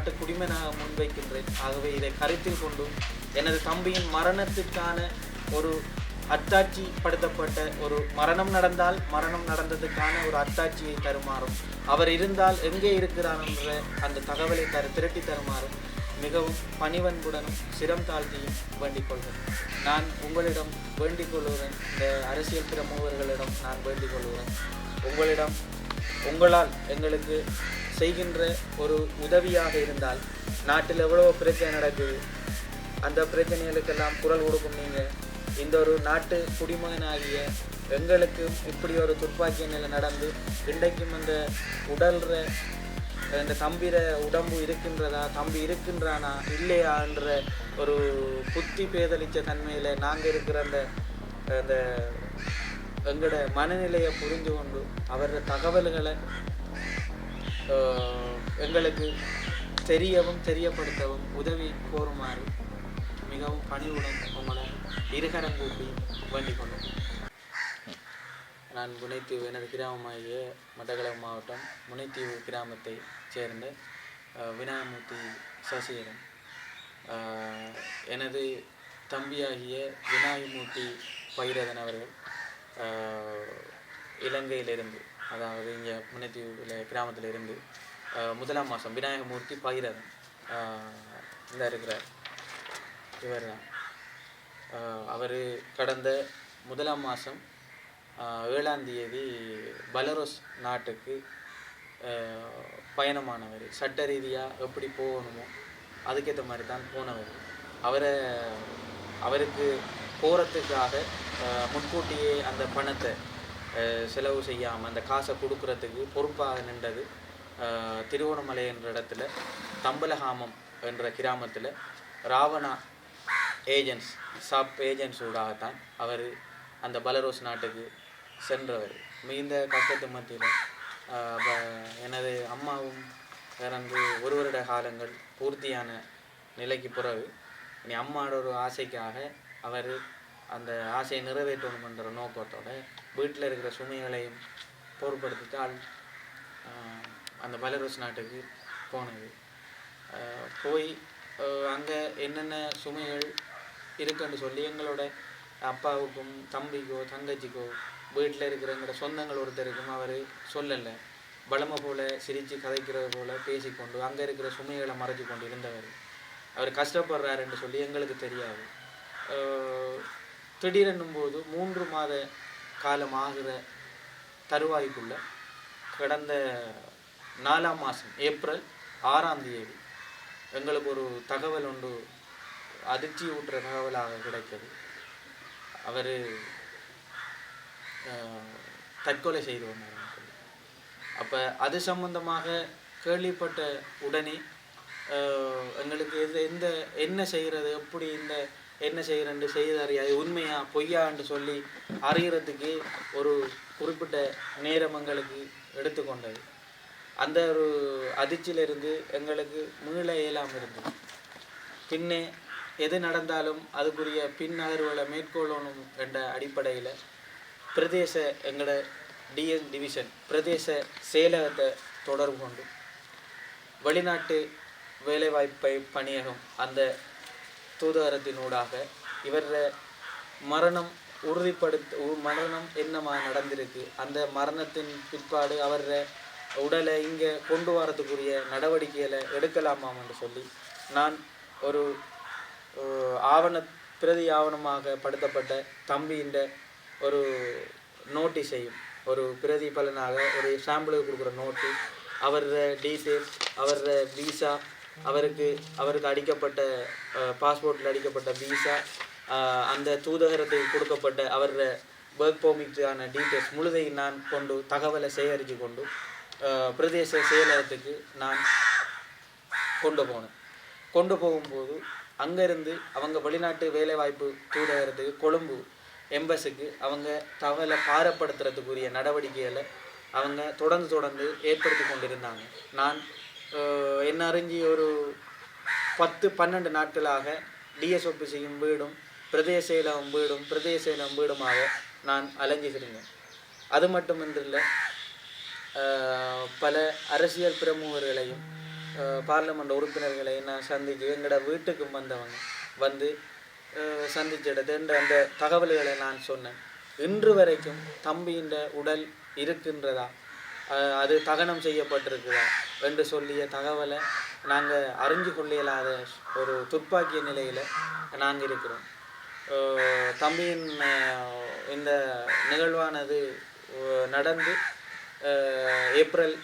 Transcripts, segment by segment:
ஒரு நாட்டு குடிமனாக முன்வைக்கின்றேன். ஆகவே இதை கருத்தில் கொண்டும் எனது தம்பியின் மரணத்திற்கான ஒரு அத்தாட்சி படுத்தப்பட்ட ஒரு மரணம் நடந்தால் மரணம் நடந்ததுக்கான ஒரு அத்தாட்சியை தருமாறும். அவர் இருந்தால் எங்கே இருக்கிறார் என்ற அந்த தகவலை தர திரட்டி தருமாறும் மிகவும் பணிவன்புடனும் சிரம் தாழ்த்தியும் வேண்டிக் கொள்கிறேன் நான் உங்களிடம் வேண்டிக் கொள்கிறேன் இந்த அரசியல் பிரமுகர்களிடம் நான் வேண்டிக் கொள்கிறேன் உங்களிடம் உங்களால் எங்களுக்கு செய்கின்ற ஒரு உதவியாக இருந்தால் நாட்டில் எவ்வளோ பிரச்சனை நடக்குது. அந்த பிரச்சனைகளுக்கெல்லாம் குரல் கொடுக்கும் நீங்கள் இந்த ஒரு நாட்டு குடிமகனாகிய எங்களுக்கு இப்படி ஒரு துப்பாக்கி நிலை நடந்து இன்றைக்கும் அந்த உடல்ற இந்த தம்பிர உடம்பு இருக்கின்றதா தம்பி இருக்கின்றானா இல்லையான்ற ஒரு புத்தி பேதலிச்ச தன்மையில் நாங்கள் இருக்கிற அந்த அந்த எங்களோட மனநிலையை புரிஞ்சு கொண்டு அவரோட தகவல்களை எங்களுக்கு தெரியவும் தெரியப்படுத்தவும் உதவி கோருமாறு மிகவும் பணிவுடன் உங்களை இருகரம் கூப்பி வேண்டிக் கொண்டேன் நான் முனைத்தீவு எனது கிராமமாகிய மட்டக்களப்பு மாவட்டம் முனைத்தீவு கிராமத்தை சேர்ந்த விநாயகமூர்த்தி சசிகரன் எனது தம்பியாகிய விநாயகமூர்த்தி பைரதன் அவர்கள் இலங்கையிலிருந்து அதாவது இங்கே முன்னத்தீவில் கிராமத்தில் இருந்து முதலாம் மாதம் விநாயகமூர்த்தி பைரதன் இதில் இந்த இருக்கிறார். இவர் தான். அவர் கடந்த முதலாம் மாதம் ஏழாம் தேதி பலரோஸ் நாட்டுக்கு பயணமானவர். சட்ட ரீதியாக எப்படி போகணுமோ அதுக்கேற்ற மாதிரி தான் போனவர். அவரை அவருக்கு போகிறதுக்காக முன்கூட்டியே அந்த பணத்தை செலவு செய்யாமல் அந்த காசை கொடுக்கறதுக்கு பொறுப்பாக நின்றது திருவோணமலை என்ற இடத்துல தம்பலகாமம் என்ற கிராமத்தில் ராவணா ஏஜென்ட்ஸ் சப் ஏஜென்ட்ஸ் ஊடாகத்தான் அவர் அந்த பலரோஸ் நாட்டுக்கு சென்றவர். மிகுந்த கஷ்டத்து மத்தியில் எனது அம்மாவும் இறந்து ஒரு வருட காலங்கள் பூர்த்தியான நிலைக்கு பிறகு இனி அம்மாவோட ஒரு ஆசைக்காக அவர் அந்த ஆசையை நிறைவேற்றணுமென்ற நோக்கத்தோட வீட்டில் இருக்கிற சுமைகளையும் பொருட்படுத்தித்தால் அந்த பலரஸ் நாட்டுக்கு போனது. போய் அங்கே என்னென்ன சுமைகள் இருக்குன்னு சொல்லி எங்களோட அப்பாவுக்கும் தம்பிக்கோ தங்கச்சிக்கோ வீட்டில் இருக்கிறங்கிற சொந்தங்கள் ஒருத்தருக்கும் அவர் சொல்லலை. பலமை போல் சிரித்து கதைக்கிறது போல் பேசிக்கொண்டு அங்கே இருக்கிற சுமைகளை மறைச்சு கொண்டு இருந்தவர். அவர் கஷ்டப்படுறாருன்னு சொல்லி எங்களுக்கு தெரியாது. திடீரென்னும் போது மூன்று மாத காலம் ஆகிற தருவாய்க்குள்ள கடந்த நாலாம் மாதம் ஏப்ரல் ஆறாம் தேதி எங்களுக்கு ஒரு தகவல் ஒன்று அதிர்ச்சி ஊட்டுற தகவலாக கிடைத்தது. அவர் தற்கொலை செய்து வந்தார். அப்போ அது சம்பந்தமாக கேள்விப்பட்ட உடனே எங்களுக்கு எது எந்த என்ன செய்கிறது எப்படி இந்த என்ன செய்கிறேன்னு செய்து அறியாது உண்மையா பொய்யான்னு சொல்லி அறிகிறதுக்கு ஒரு குறிப்பிட்ட நேரம் எங்களுக்கு எடுத்துக்கொண்டது. அந்த ஒரு அதிர்ச்சியிலிருந்து எங்களுக்கு மீள இயலாமல் இருந்தது. பின்னே எது நடந்தாலும் அதுக்குரிய பின் நகர்வுகளை மேற்கொள்ளணும் என்ற அடிப்படையில் பிரதேச எங்களோட டிஎஸ் டிவிஷன் பிரதேச செயலகத்தை தொடர்பு கொண்டு வெளிநாட்டு வேலைவாய்ப்பை பணியகம் அந்த தூதுவரத்தினூடாக இவர் மரணம் உறுதிப்படுத்த உ- மரணம் என்னமா நடந்திருக்கு? அந்த மரணத்தின் பிற்பாடு அவர் உடலை இங்கே கொண்டு வரதுக்குரிய நடவடிக்கைகளை எடுக்கலாமாம் என்று சொல்லி நான் ஒரு ஆவண பிரதி ஆவணமாக படுத்தப்பட்ட தம்பியின் ஒரு நோட்டீஸையும் ஒரு பிரதி பலனாக ஒரு சாம்பிளுக்கு கொடுக்குற நோட்டு அவரோட டீட்டெயில்ஸ் அவரோட விசா அவருக்கு அவருக்கு அடிக்கப்பட்ட பாஸ்போர்ட்டில் அடிக்கப்பட்ட விசா அந்த தூதகரத்துக்கு கொடுக்கப்பட்ட அவரோட ஒர்க் பெர்மிட்டான டீட்டெயில்ஸ் முழுதையும் நான் கொண்டு தகவலை சேகரித்து கொண்டு பிரதேச செயலகத்துக்கு நான் கொண்டு போனேன். கொண்டு போகும்போது அங்கேருந்து அவங்க வெளிநாட்டு வேலைவாய்ப்பு தூதகரத்துக்கு கொழும்பு எம்பஸுக்கு அவங்க தகவலை பாரப்படுத்துறதுக்குரிய நடவடிக்கைகளை அவங்க தொடர்ந்து தொடர்ந்து ஏற்படுத்தி கொண்டிருந்தாங்க. நான் என்ன அறிஞ்சி ஒரு பத்து பன்னெண்டு நாட்களாக டிஎஸ் ஆஃபீஸையும் வீடும் பிரதேச செயலகம் வீடும் பிரதேச செயலகம் வீடுமாக நான் அலைஞ்சுக்கிறேங்க அது மட்டுமின்றில்லை பல அரசியல் பிரமுகர்களையும் பார்லிமெண்ட் உறுப்பினர்களை நான் சந்திச்சு எங்களோட வீட்டுக்கும் வந்தவங்க வந்து அஹ், என்ற அந்த தகவல்களை நான் சொன்னேன். இன்று வரைக்கும் தம்பியின் உடல் இருக்கின்றதா? அது தகனம் செய்யப்பட்டிருக்குதா என்று சொல்லிய தகவலை நாங்கள் அறிஞ்சு கொள்ள ஒரு துப்பாக்கிய நிலையில் நாங்கள் இருக்கிறோம். தம்பியின் இந்த நிகழ்வானது நடந்து ஏப்ரல்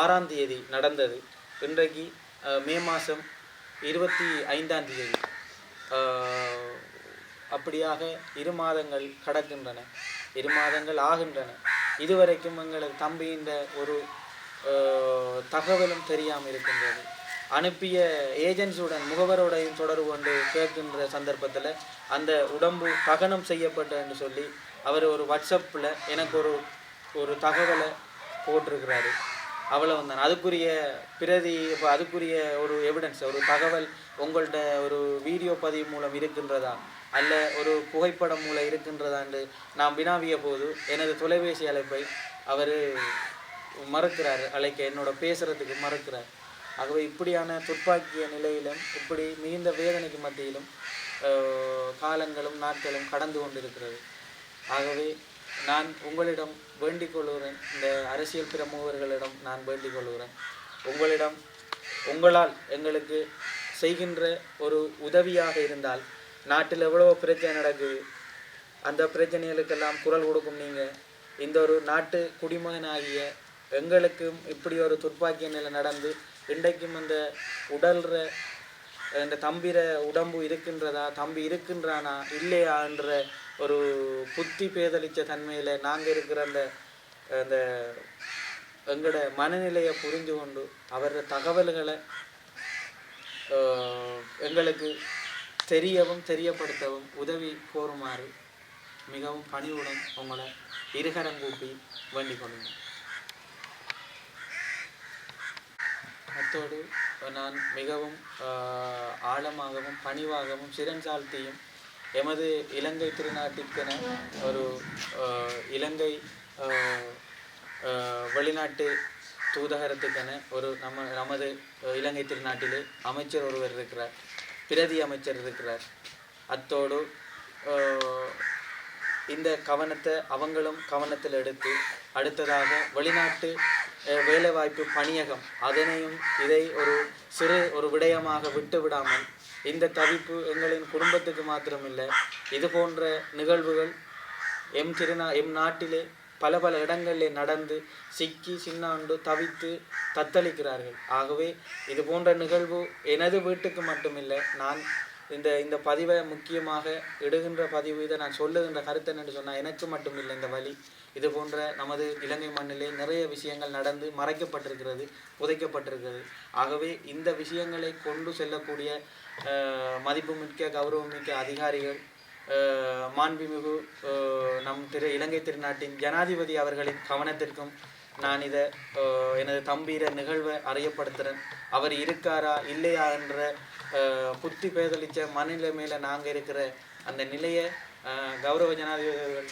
ஆறாம் தேதி நடந்தது. இன்றைக்கு மே மாதம் இருபத்தி ஐந்தாம் தேதி. அப்படியாக இரு மாதங்கள் கடக்கின்றன. இரு மாதங்கள் ஆகின்றன. இதுவரைக்கும் எங்களுக்கு தம்பியின் ஒரு தகவலும் தெரியாமல் இருக்கின்றது. அனுப்பிய ஏஜென்சியுடன் முகவரோடையும் தொடர்பு கொண்டு கேட்கின்ற சந்தர்ப்பத்தில் அந்த உடம்பு தகனம் செய்யப்பட்ட என்று சொல்லி அவர் ஒரு வாட்ஸ்அப்பில் எனக்கு ஒரு ஒரு தகவலை போட்டிருக்கிறாரு. அவ்வளோ தான் அதுக்குரிய பிரதி இப்போ அதுக்குரிய ஒரு எவிடன்ஸ் ஒரு தகவல் உங்கள்கிட்ட ஒரு வீடியோ பதிவு மூலம் இருக்கின்றதா? அல்ல ஒரு புகைப்படம் மூலம் இருக்கின்றதாண்டு நான் வினாவிய போது எனது தொலைபேசி அழைப்பை அவர் மறுக்கிறார் அழைக்க என்னோட பேசுறதுக்கு மறுக்கிறார். ஆகவே இப்படியான துப்பாக்கிய நிலையிலும் இப்படி மிகுந்த வேதனைக்கு மத்தியிலும் காலங்களும் நாட்களும் கடந்து கொண்டிருக்கிறது. ஆகவே நான் உங்களிடம் வேண்டிக் கொள்கிறேன். இந்த அரசியல் பிரமுகர்களிடம் நான் வேண்டிக் கொள்கிறேன். உங்களிடம் உங்களால் எங்களுக்கு செய்கின்ற ஒரு உதவியாக இருந்தால் நாட்டில் எவ்வளவோ பிரச்சனை நடக்குது. அந்த பிரச்சனைகளுக்கெல்லாம் குரல் கொடுக்கும் நீங்கள் இந்த ஒரு நாட்டு குடிமகனாகிய எங்களுக்கும் இப்படி ஒரு துப்பாக்கிய நிலை நடந்து இன்றைக்கும் அந்த உடல்ற இந்த தம்பிர உடம்பு இருக்கின்றதா தம்பி இருக்கின்றானா இல்லையா என்ற ஒரு புத்தி பேதலிச்ச தன்மையில் நாங்கள் இருக்கிற அந்த அந்த எங்களோட மனநிலையை புரிஞ்சு கொண்டு அவர தகவல்களை எங்களுக்கு தெரியவும் தெரியப்படுத்தவும் உதவி கோருமாறு மிகவும் பணிவுடன் உங்களை இருகரம் கூப்பி வேண்டிக் கொள்ளுங்கள் அத்தோடு நான் மிகவும் ஆழமாகவும் பணிவாகவும் சிறஞ்சாழ்த்தியும் எமது இலங்கை திருநாட்டிற்கென ஒரு இலங்கை வெளிநாட்டு தூதகரத்துக்கென ஒரு நம்ம நமது இலங்கை திருநாட்டிலே அமைச்சர் ஒருவர் இருக்கிறார். பிரதி அமைச்சர் இருக்கிறார். அத்தோடு இந்த கவனத்தை அவங்களும் கவனத்தில் எடுத்து அடுத்ததாக வெளிநாட்டு வேலைவாய்ப்பு பணியகம் அதனையும் இதை ஒரு சிறு ஒரு விடயமாக விட்டு விடாமல் இந்த தவிப்பு எங்களின் குடும்பத்துக்கு மாத்திரமில்லை. இது போன்ற நிகழ்வுகள் எம் திருநா எம் நாட்டிலே பல பல இடங்களில் நடந்து சிக்கி சின்னாண்டு தவித்து தத்தளிக்கிறார்கள். ஆகவே இது போன்ற நிகழ்வு எனது வீட்டுக்கு மட்டுமில்லை. நான் இந்த இந்த பதிவை முக்கியமாக இடுகின்ற பதிவு இதை நான் சொல்லுகின்ற கருத்து என்று சொன்னால் எனக்கு மட்டும் இல்லை இந்த வழி. இது போன்ற நமது இலங்கை மண்ணிலே நிறைய விஷயங்கள் நடந்து மறைக்கப்பட்டிருக்கிறது புதைக்கப்பட்டிருக்கிறது. ஆகவே இந்த விஷயங்களை கொண்டு செல்லக்கூடிய மதிப்புமிக்க கௌரவமிக்க அதிகாரிகள் மாண்புமிகு நம் திரு இலங்கை திருநாட்டின் ஜனாதிபதி அவர்களின் கவனத்திற்கும் நான் இதை எனது தம்பீர நிகழ்வை அறியப்படுத்துகிறேன் அவர் இருக்காரா இல்லையா என்ற புத்தி பேதளித்த மனநிலைமையில் நாங்கள் இருக்கிற அந்த நிலையை கௌரவ ஜனாதிபதிகள்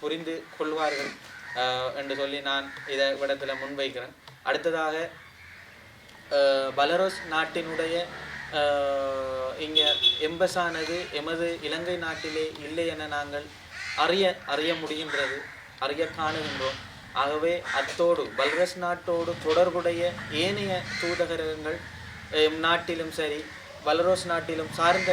புரிந்து கொள்வார்கள் என்று சொல்லி நான் இதை இடத்துல முன்வைக்கிறேன். அடுத்ததாக பலரோஸ் நாட்டினுடைய இங்கே எம்பஸானது எமது இலங்கை நாட்டிலே இல்லை என நாங்கள் அறிய அறிய முடிகின்றது அறிய காணுகின்றோம். ஆகவே அத்தோடு பல்ரஸ் நாட்டோடு தொடர்புடைய ஏனைய தூதகரகங்கள் எம் நாட்டிலும் சரி பலரோஸ் நாட்டிலும் சார்ந்த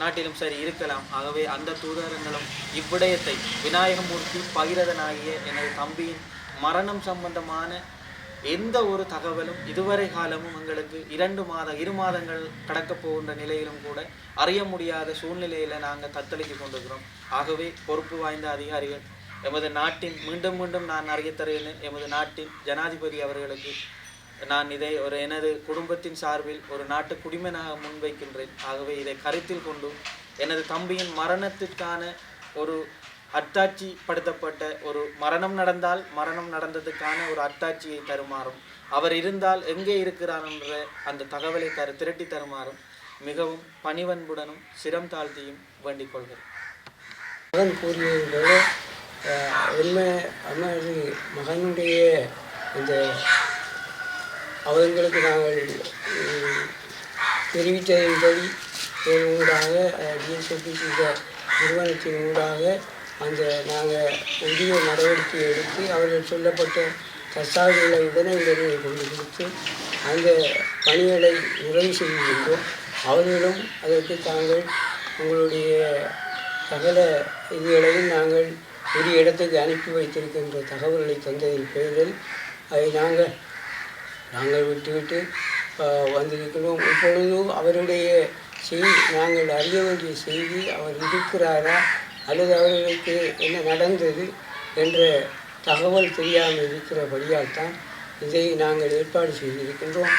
நாட்டிலும் சரி இருக்கலாம். ஆகவே அந்த தூதரங்களும் இவ்விடயத்தை விநாயகமூர்த்தி பகிரதனாகிய எனது தம்பியின் மரணம் சம்பந்தமான எந்த ஒரு தகவலும் இதுவரை காலமும் எங்களுக்கு இரண்டு மாத இரு மாதங்கள் கடக்க போகின்ற நிலையிலும் கூட அறிய முடியாத சூழ்நிலையில நாங்கள் தத்தளித்து கொண்டிருக்கிறோம். ஆகவே பொறுப்பு வாய்ந்த அதிகாரிகள் எமது நாட்டின் மீண்டும் மீண்டும் நான் அறிய தருகிறேன் எமது நாட்டின் ஜனாதிபதி அவர்களுக்கு நான் இதை ஒரு எனது குடும்பத்தின் சார்பில் ஒரு நாட்டு குடிமனாக முன்வைக்கின்றேன். ஆகவே இதை கருத்தில் கொண்டு எனது தம்பியின் மரணத்திற்கான ஒரு அத்தாட்சி படுத்தப்பட்ட ஒரு மரணம் நடந்தால் மரணம் நடந்ததுக்கான ஒரு அத்தாட்சியை தருமாறும். அவர் இருந்தால் எங்கே இருக்கிறார் என்ற அந்த தகவலை தரு திரட்டி தருமாறும் மிகவும் பணிவன்புடனும் சிரம் தாழ்த்தியும் வேண்டிக் கொள்கிறேன். மகன் கூறியது போல உண்மை அம்மாதி மகனுடைய இந்த அவர்களுக்கு நாங்கள் தெரிவித்ததின்படி ஊடாக டிஎஸ்எபிசி நிறுவனத்தின் ஊடாக அந்த நாங்கள் உரிய நடவடிக்கை எடுத்து அவர்கள் சொல்லப்பட்ட கசாதிகளை உடனே கொண்டு கொடுத்து அந்த பணிகளை நிறைவு செய்கின்றோம் அவர்களும் அதற்கு தாங்கள் உங்களுடைய சகல இதுகளையும் நாங்கள் உரிய இடத்துக்கு அனுப்பி வைத்திருக்கின்ற தகவல்களை தந்ததின் பெயரில் அதை நாங்கள் நாங்கள் விட்டுவிட்டு வந்திருக்கிறோம். இப்பொழுதும் அவருடைய செய்தி நாங்கள் அறிய வேண்டிய செய்தி அவர் இருக்கிறாரா? அல்லது அவர்களுக்கு என்ன நடந்தது என்ற தகவல் தெரியாமல் இருக்கிறபடியால் தான் இதை நாங்கள் ஏற்பாடு செய்திருக்கின்றோம்.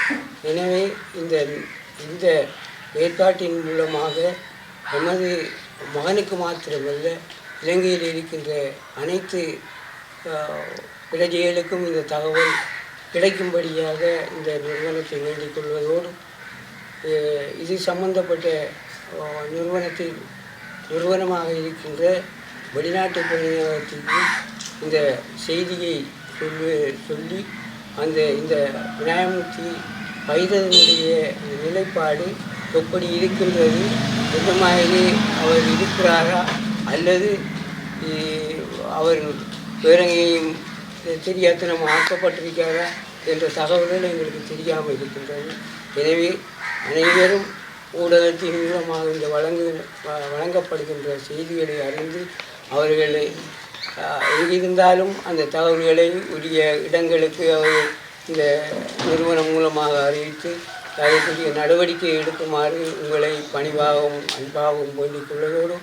எனவே இந்த இந்த ஏற்பாட்டின் மூலமாக எமது மகனுக்கு மாத்திரமல்ல இலங்கையில் இருக்கின்ற அனைத்து பிரஜைகளுக்கும் இந்த தகவல் கிடைக்கும்படியாக இந்த நிறுவனத்தை வேண்டிக் கொள்வதோடு இது சம்பந்தப்பட்ட நிறுவனத்தில் நிறுவனமாக இருக்கின்ற வெளிநாட்டு பணியாளர்களுக்கும் இந்த செய்தியை சொல்லி சொல்லி அந்த இந்த விநாயகமூர்த்தி வைரதனுடைய நிலைப்பாடு எப்படி இருக்கின்றது எந்த மாதிரி அவர் இருக்கிறாரா அல்லது அவர் வேற தெரியாத்தனம் ஆக்கப்பட்டிருக்காரா என்ற தகவல்கள் எங்களுக்கு தெரியாமல் இருக்கின்றது. எனவே அனைவரும் ஊடகத்தின் மூலமாக இந்த வழங்கு வ- வழங்கப்படுகின்ற செய்திகளை அறிந்து அவர்களை எங்கிருந்தாலும் அந்த தகவல்களை உரிய இடங்களுக்கு அவர் இந்த நிறுவனம் மூலமாக அறிவித்து அதற்குரிய நடவடிக்கை எடுக்குமாறு உங்களை பணிவாகவும் அன்பாகவும் வேண்டிக் கொள்வதோடு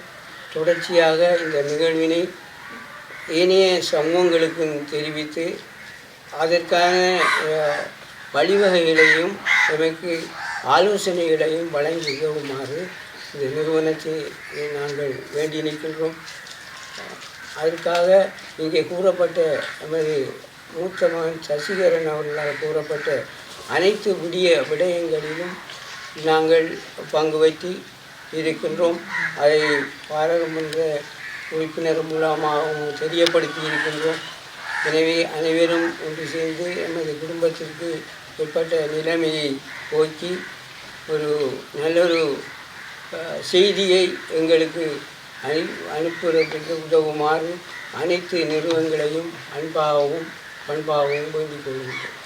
தொடர்ச்சியாக இந்த நிகழ்வினை ஏனைய சமூகங்களுக்கும் தெரிவித்து அதற்கான வழிவகைகளையும் எமக்கு ஆலோசனைகளையும் வழங்கி உதவுமாறு இந்த நிறுவனத்தை நாங்கள் வேண்டி நிற்கின்றோம். அதற்காக இங்கே கூறப்பட்ட நமது மூத்த மகன் சசிகரன் அவர்களால் கூறப்பட்ட அனைத்து விடிய விடயங்களிலும் நாங்கள் பங்கு வைத்து இருக்கின்றோம். அதை பாராளுமன்ற உறுப்பினர் மூலமாகவும் தெரியப்படுத்தி இருக்கின்றோம். எனவே அனைவரும் ஒன்று சேர்ந்து எமது குடும்பத்திற்கு இப்பட்ட நிலைமையை போக்கி ஒரு நல்லொரு செய்தியை எங்களுக்கு அனு அனுப்புவதற்கு உதவுமாறு அனைத்து நிறுவனங்களையும் அன்பாகவும் பண்பாகவும் வேண்டிக் கொள்கின்றோம்.